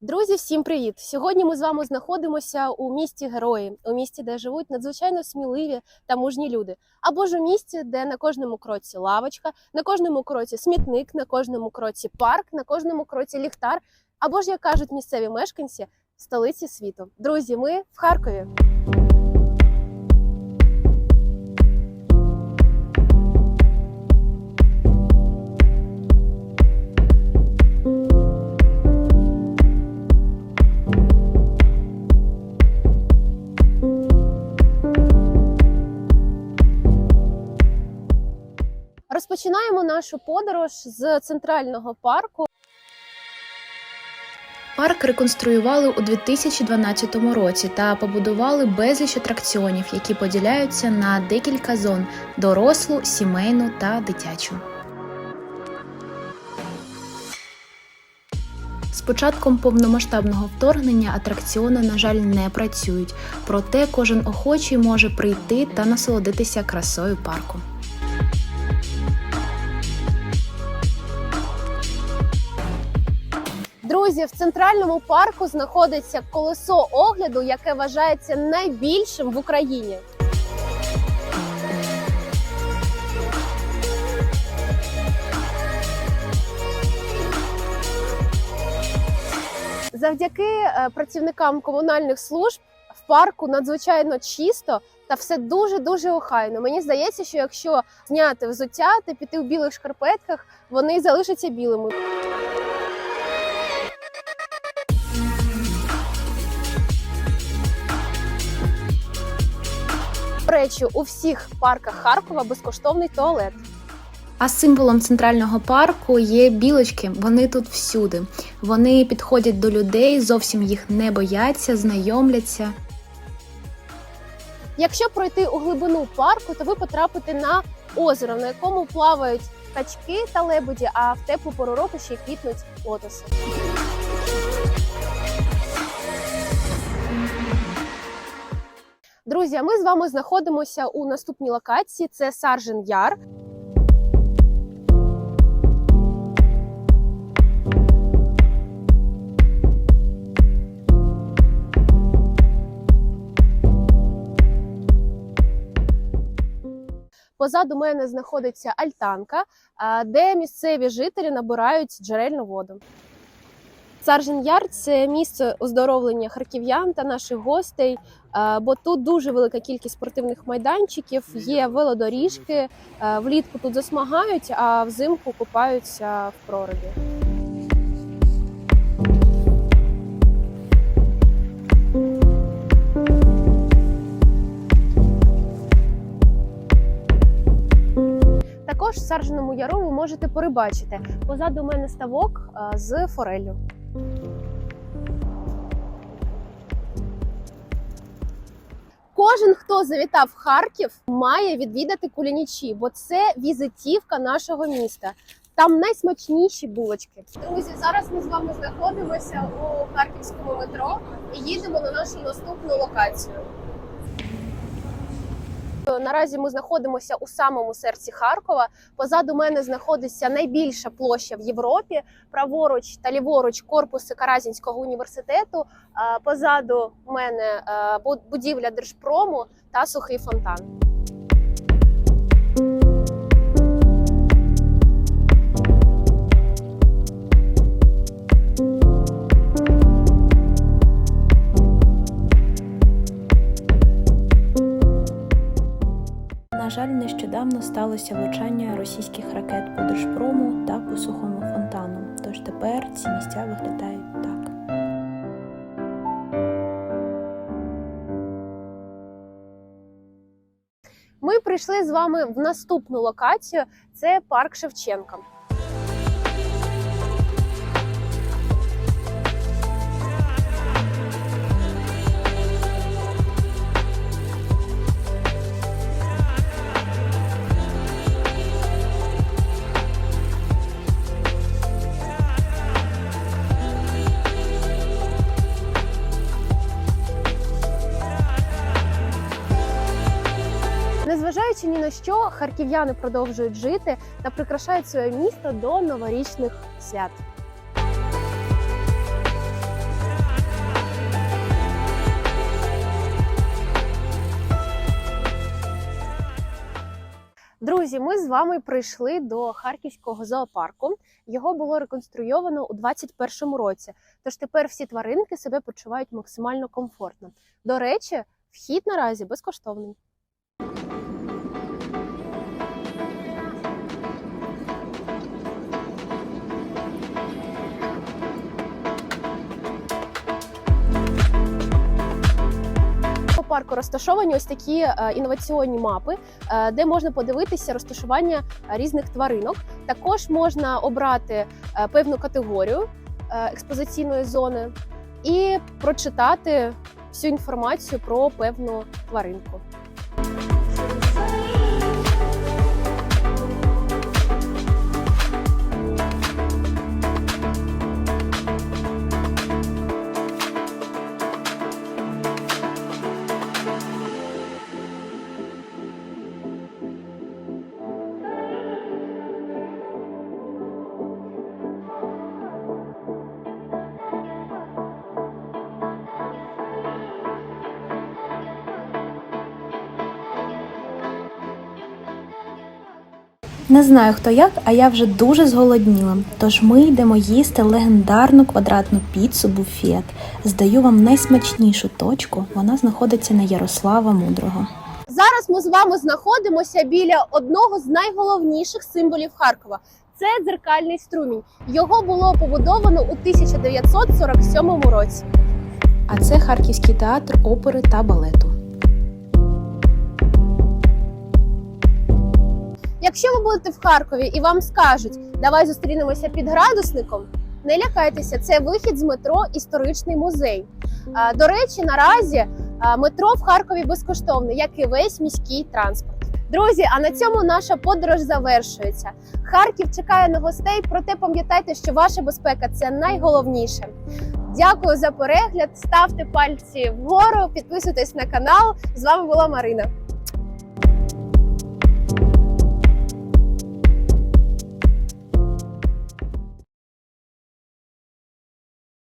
Друзі, всім привіт! Сьогодні ми з вами знаходимося у місті Герої, у місті, де живуть надзвичайно сміливі та мужні люди. Або ж у місті, де на кожному кроці лавочка, на кожному кроці смітник, на кожному кроці парк, на кожному кроці ліхтар. Або ж, як кажуть місцеві мешканці, столиці світу. Друзі, ми в Харкові. Нашу подорож з центрального парку. Парк реконструювали у 2012 році та побудували безліч атракціонів, які поділяються на декілька зон: дорослу, сімейну та дитячу. З початком повномасштабного вторгнення атракціони, на жаль, не працюють, проте кожен охочий може прийти та насолодитися красою парку. Друзі, в центральному парку знаходиться колесо огляду, яке вважається найбільшим в Україні. Завдяки е, працівникам комунальних служб в парку надзвичайно чисто та все дуже дуже охайно. Мені здається, що якщо зняти взуття та піти в білих шкарпетках, вони залишаться білими. Речі, у всіх парках Харкова безкоштовний туалет. А символом центрального парку є білочки. Вони тут всюди. Вони підходять до людей, зовсім їх не бояться, знайомляться. Якщо пройти у глибину парку, то ви потрапите на озеро, на якому плавають качки та лебеді, а в теплу пору року ще й квітнуть лотоси. Друзі, ми з вами знаходимося у наступній локації. Це Саржен Яр. Позаду мене знаходиться альтанка, де місцеві жителі набирають джерельну воду. Саржен Яр це місце оздоровлення харків'ян та наших гостей, бо тут дуже велика кількість спортивних майданчиків, є велодоріжки. Влітку тут засмагають, а взимку купаються в прориві. Також в Сарженому яру ви можете порибачити. Позаду мене ставок з фореллю. Кожен, хто завітав Харків, має відвідати кулінічі, бо це візитівка нашого міста. Там найсмачніші булочки. Друзі, зараз ми з вами знаходимося у харківському метро і їдемо на нашу наступну локацію. Наразі ми знаходимося у самому серці Харкова. Позаду мене знаходиться найбільша площа в Європі. Праворуч та ліворуч корпуси Каразінського університету. А Позаду мене е, будівля Держпрому та сухий фонтан. Жаль, нещодавно сталося влучання російських ракет по Держпрому та по сухому фонтану. Тож тепер ці місця виглядають так. Ми прийшли з вами в наступну локацію. Це парк Шевченка. що харків'яни продовжують жити та прикрашають своє місто до новорічних свят. Друзі, ми з вами прийшли до харківського зоопарку. Його було реконструйовано у 2021 році. Тож тепер всі тваринки себе почувають максимально комфортно. До речі, вхід наразі безкоштовний. Парку розташовані ось такі е, інноваційні мапи, е, де можна подивитися розташування е, різних тваринок. Також можна обрати певну категорію експозиційної зони і прочитати всю інформацію про певну тваринку. Не знаю хто як, а я вже дуже зголодніла. Тож ми йдемо їсти легендарну квадратну піцу буфет. Здаю вам найсмачнішу точку. Вона знаходиться на Ярослава Мудрого. Зараз ми з вами знаходимося біля одного з найголовніших символів Харкова. Це дзеркальний струмінь. Його було побудовано у 1947 році. А це Харківський театр опери та балету. Якщо ви будете в Харкові і вам скажуть, давай зустрінемося під градусником, не лякайтеся, це вихід з метро Історичний музей. До речі, наразі метро в Харкові безкоштовне, як і весь міський транспорт. Друзі, а на цьому наша подорож завершується. Харків чекає на гостей, проте пам'ятайте, що ваша безпека це найголовніше. Дякую за перегляд. Ставте пальці вгору, підписуйтесь на канал. З вами була Марина.